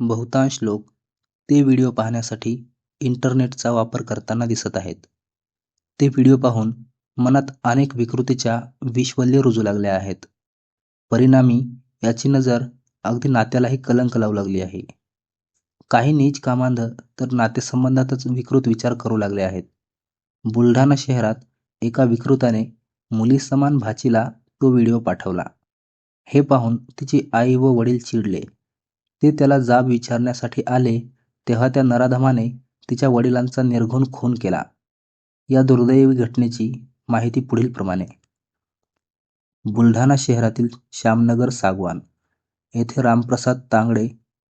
बहुतांश लोक ते व्हिडिओ पाहण्यासाठी इंटरनेटचा वापर करताना दिसत आहेत. ते व्हिडिओ पाहून मनात अनेक विकृतीच्या विश्वल्य रुजू लागल्या आहेत. परिणामी याची नजर अगदी नात्यालाही कलंक लावू लागली आहे. काही नीच कामांध तर नातेसंबंधातच विकृत विचार करू लागले आहेत. बुलढाणा शहरात एका विकृताने मुलीसमान भाचीला तो व्हिडिओ पाठवला. हे पाहून तिची आई व वडील चिडले. ते त्याला जाब विचारण्यासाठी आले तेव्हा त्या नराधमाने तिच्या वडिलांचा निर्घुण खून केला. या दुर्दैवी घटनेची माहिती पुढील प्रमाणे बुलढाणा शहरातील श्यामनगर सागवान येथे रामप्रसाद तांगडे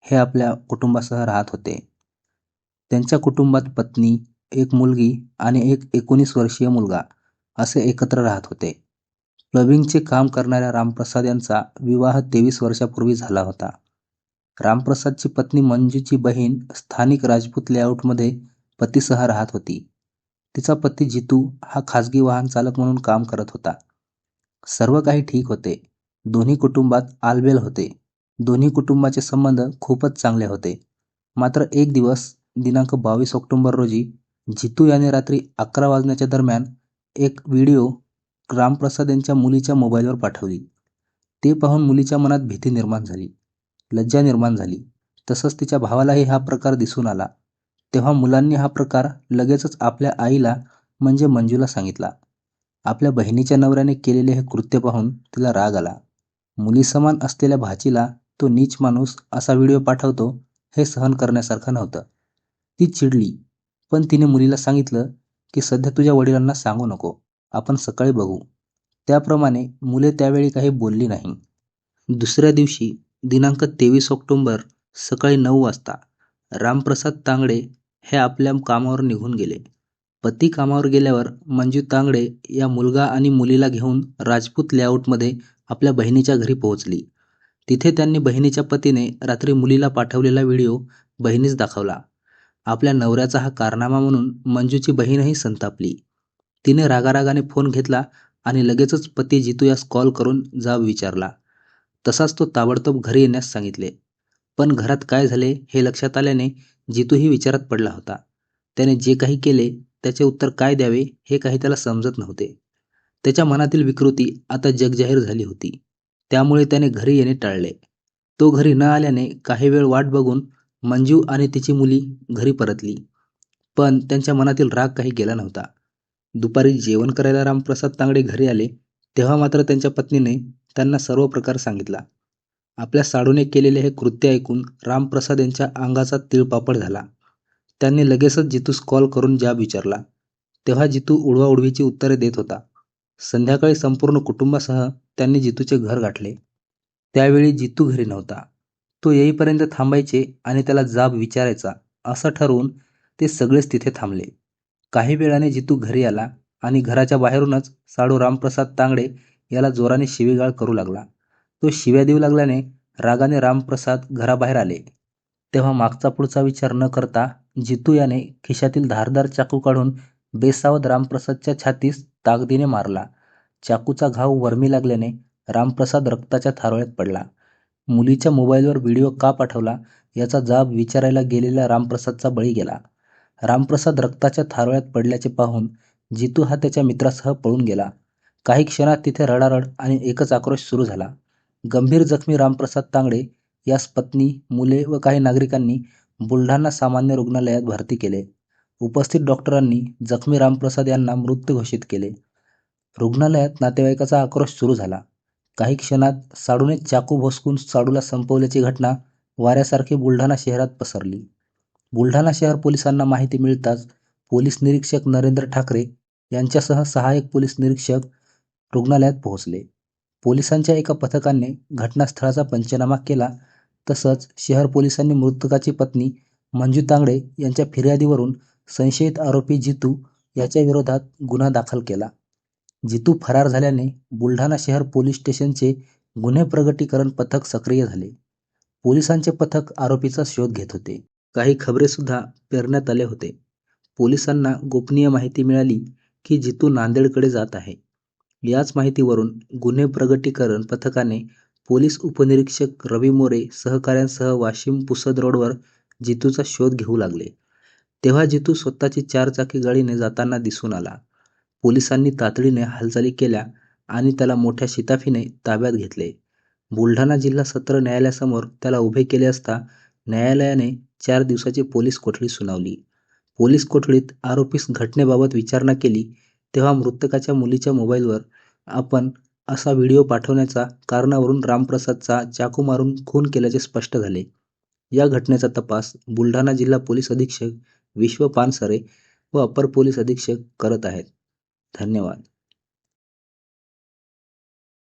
हे आपल्या कुटुंबासह राहत होते. त्यांच्या कुटुंबात पत्नी एक मुलगी आणि एक एकोणीस वर्षीय मुलगा असे एकत्र राहत होते. प्लबिंगचे काम करणाऱ्या रामप्रसाद यांचा विवाह तेवीस वर्षापूर्वी झाला होता. रामप्रसादची पत्नी मंजूची बहीण स्थानिक राजपूत लेआउटमध्ये पतीसह राहत होती. तिचा पती जितू हा खाजगी वाहन चालक म्हणून काम करत होता. सर्व काही ठीक होते. दोन्ही कुटुंबात आलबेल होते. दोन्ही कुटुंबाचे संबंध खूपच चांगले होते. मात्र एक दिवस दिनांक बावीस ऑक्टोबर रोजी जितू याने रात्री अकरा वाजण्याच्या दरम्यान एक व्हिडिओ रामप्रसाद यांच्या मुलीच्या मोबाईलवर पाठवली. ते पाहून मुलीच्या मनात भीती निर्माण झाली. लज्जा निर्माण झाली. तसंच तिच्या भावालाही हा प्रकार दिसून आला. तेव्हा मुलांनी हा प्रकार लगेचच आपल्या आईला म्हणजे मंजूला सांगितला. आपल्या बहिणीच्या नवऱ्याने केलेले हे कृत्य पाहून तिला राग आला. मुलीसमान असलेल्या भाचीला तो नीच माणूस असा व्हिडिओ पाठवतो हे सहन करण्यासारखं नव्हतं. ती चिडली पण तिने मुलीला सांगितलं की सध्या तुझ्या वडिलांना सांगू नको आपण सकाळी बघू. त्याप्रमाणे मुले त्यावेळी काही बोलली नाही. दुसऱ्या दिवशी दिनांक तेवीस ऑक्टोंबर सकाळी नऊ वाजता रामप्रसाद तांगडे हे आपल्या कामावर निघून गेले. पती कामावर गेल्यावर मंजू तांगडे या मुलगा आणि मुलीला घेऊन राजपूत लेआउटमध्ये आपल्या बहिणीच्या घरी पोहोचली. तिथे त्यांनी बहिणीच्या पतीने रात्री मुलीला पाठवलेला व्हिडिओ बहिणीस दाखवला. आपल्या नवऱ्याचा हा कारनामा म्हणून मंजूची बहीणही संतापली. तिने रागारागाने फोन घेतला आणि लगेचच पती जितू यास कॉल करून जाब विचारला. तसाच तो ताबडतोब घरी येण्यास सांगितले. पण घरात काय झाले हे लक्षात आल्याने जितूही विचारात पडला होता. त्याने जे काही केले त्याचे उत्तर काय द्यावे हे काही त्याला समजत नव्हते. त्याच्या मनातील विकृती आता जगजाहीर झाली होती. त्यामुळे त्याने घरी येणे टाळले. तो घरी न आल्याने काही वेळ वाट बघून मंजू आणि तिची मुली घरी परतली. पण त्यांच्या मनातील राग काही गेला नव्हता. दुपारी जेवण करायला रामप्रसाद तांगडे घरी आले तेव्हा मात्र त्यांच्या पत्नीने त्यांना सर्व प्रकार सांगितला. आपल्या साडूने केलेले हे कृत्य ऐकून रामप्रसाद यांच्या अंगाचा तिळपापड झाला. त्यांनी लगेचच जितूस कॉल करून जाब विचारला. तेव्हा जितू उडवाउडवीची उत्तरे देत होता. संध्याकाळी संपूर्ण कुटुंबासह त्यांनी जितूचे घर गाठले. त्यावेळी जितू घरी नव्हता. तो येईपर्यंत थांबायचे आणि त्याला जाब विचारायचा असं ठरवून ते सगळेच तिथे थांबले. काही वेळाने जितू घरी आला आणि घराच्या बाहेरूनच साडू रामप्रसाद तांगडे याला जोराने शिवेगाळ करू लागला. तो शिव्या देऊ लागल्याने रागाने रामप्रसाद घराबाहेर आले. तेव्हा मागचा पुढचा विचार न करता जितू याने खिशातील धारदार चाकू काढून बेसावत रामप्रसादच्या छातीस ताकदीने मारला. चाकूचा घाव वर्मी लागल्याने रामप्रसाद रक्ताच्या थारोळ्यात पडला. मुलीच्या मोबाईलवर व्हिडिओ का पाठवला याचा जाब विचारायला गेलेल्या रामप्रसादचा बळी गेला. रामप्रसाद रक्ताच्या थारोळ्यात पडल्याचे पाहून जितू हा त्याच्या मित्रासह पळून गेला. काही क्षणात तिथे रडारड आणि एकच आक्रोश सुरू झाला. गंभीर जखमी रामप्रसाद तांगडे यास पत्नी मुले व काही नागरिकांनी बुलढाणा सामान्य रुग्णालयात भरती केले. उपस्थित डॉक्टरांनी जखमी रामप्रसाद यांना मृत घोषित केले. रुग्णालयात नातेवाईकाचा आक्रोश सुरू झाला. काही क्षणात साडूने चाकू भोसकून साडूला संपवल्याची घटना वाऱ्यासारखी बुलढाणा शहरात पसरली. बुलढाणा शहर पोलिसांना माहिती मिळताच पोलीस निरीक्षक नरेंद्र ठाकरे यांच्यासह सहाय्यक पोलीस निरीक्षक रुग्णालयात पोहोचले. पोलिसांच्या एका पथकाने घटनास्थळाचा पंचनामा केला. तसंच शहर पोलिसांनी मृतकाची पत्नी मंजू तांगडे यांच्या फिर्यादीवरून संशयित आरोपी जितू याच्या विरोधात गुन्हा दाखल केला. जितू फरार झाल्याने बुलढाणा शहर पोलीस स्टेशनचे गुन्हे प्रगटीकरण पथक सक्रिय झाले. पोलिसांचे पथक आरोपीचा शोध घेत होते. काही खबरेसुद्धा पेरण्यात आले होते. पोलिसांना गोपनीय माहिती मिळाली की जितू नांदेडकडे जात आहे. याच माहितीवरून गुन्हे प्रगटीकरण पथकाने पोलीस उपनिरीक्षक रवी मोरे सहकाऱ्यांसह वाशिम पुसद रोडवर जितूचा शोध घेऊ लागले. तेव्हा जितू स्वतःची चारचाकी गाडीने जाताना दिसून आला. पोलिसांनी तातडीने हालचाली केल्या आणि त्याला मोठ्या शिताफीने ताब्यात घेतले. बुलढाणा जिल्हा सत्र न्यायालयासमोर त्याला उभे केले असता न्यायालयाने चार दिवसाची पोलीस कोठडी सुनावली. पोलीस कोठडीत आरोपीस घटनेबाबत विचारणा केली तेव्हा मृतकाच्या मुलीच्या मोबाईलवर आपण असा व्हिडिओ पाठवण्याचा कारणावरून रामप्रसादचा चाकू मारून खून केल्याचे स्पष्ट झाले. या घटनेचा तपास बुलढाणा जिल्हा पोलीस अधीक्षक विश्व पानसरे व अपर पोलीस अधीक्षक करत आहेत. धन्यवाद.